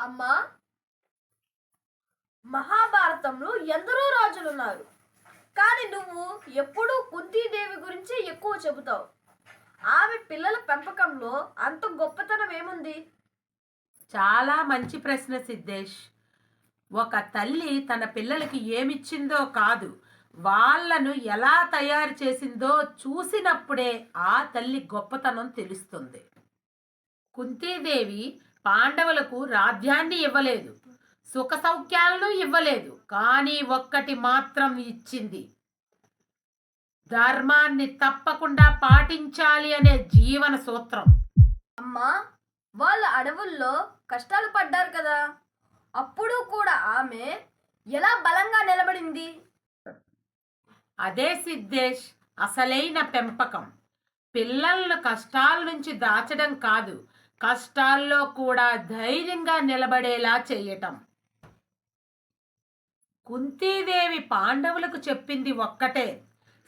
అమ్మా మహాభారతంలో ఎందరో రాజులు ఉన్నారు కానీ నువ్వు ఎప్పుడూ కుంతీదేవి గురించి ఎక్కువ చెబుతావు. ఆమె పిల్లల పెంపకంలో అంత గొప్పతనం ఏముంది? చాలా మంచి ప్రశ్న సిద్ధేష్. ఒక తల్లి తన పిల్లలకి ఏమిచ్చిందో కాదు వాళ్ళను ఎలా తయారు చేసిందో చూసినప్పుడే ఆ తల్లి గొప్పతనం తెలుస్తుంది. కుంతీదేవి పాండవులకు రాజ్యాన్ని ఇవ్వలేదు సుఖ సౌఖ్యాలను ఇవ్వలేదు కానీ ఒక్కటి మాత్రం ఇచ్చింది. ధర్మాన్ని తప్పకుండా పాటించాలి అనే జీవన సూత్రం. అమ్మా వాళ్ళ అడవుల్లో కష్టాలు పడ్డారు కదా. అప్పుడు కూడా ఆమె ఎలా బలంగా నిలబడింది? అదే సిద్ధేష్ అసలైన పెంపకం. పిల్లలను కష్టాల నుంచి దాచడం కాదు కష్టాల్లో కూడా ధైర్యంగా నిలబడేలా చేయటం. కుంతీదేవి పాండవులకు చెప్పింది ఒక్కటే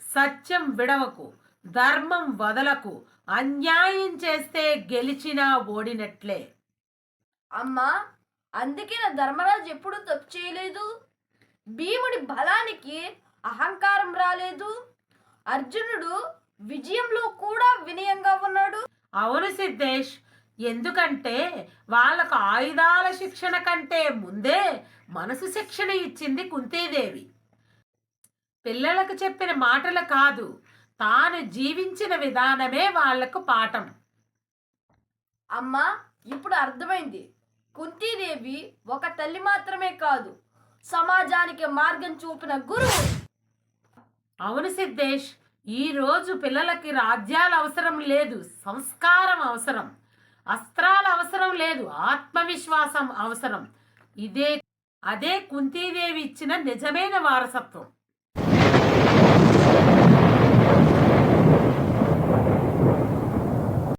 సత్యం విడవకు ధర్మం వదలకు అన్యాయం చేస్తే గెలిచినా ఓడినట్లే. అమ్మా అందుకే నా ధర్మరాజు ఎప్పుడూ తప్పు చేయలేదు. భీముడి బలానికి అహంకారం రాలేదు. అర్జునుడు విజయంలో కూడా వినయంగా ఉన్నాడు. అవును సిద్ధేష్ ఎందుకంటే వాళ్ళకు ఆయుధాల శిక్షణ కంటే ముందే మనసు శిక్షణ ఇచ్చింది కుంతీదేవి. పిల్లలకు చెప్పిన మాటలు కాదు తాను జీవించిన విధానమే వాళ్ళకు పాఠం. అమ్మా ఇప్పుడు అర్థమైంది. కుంతీదేవి ఒక తల్లి మాత్రమే కాదు సమాజానికి మార్గం చూపిన గురువు. అవును సిద్ధేష్ ఈ రోజు పిల్లలకి రాజ్యాలు అవసరం లేదు సంస్కారం అవసరం. అస్త్రాలు అవసరం లేదు ఆత్మవిశ్వాసం అవసరం. ఇదే అదే కుంతీదేవి ఇచ్చిన నిజమైన వారసత్వం.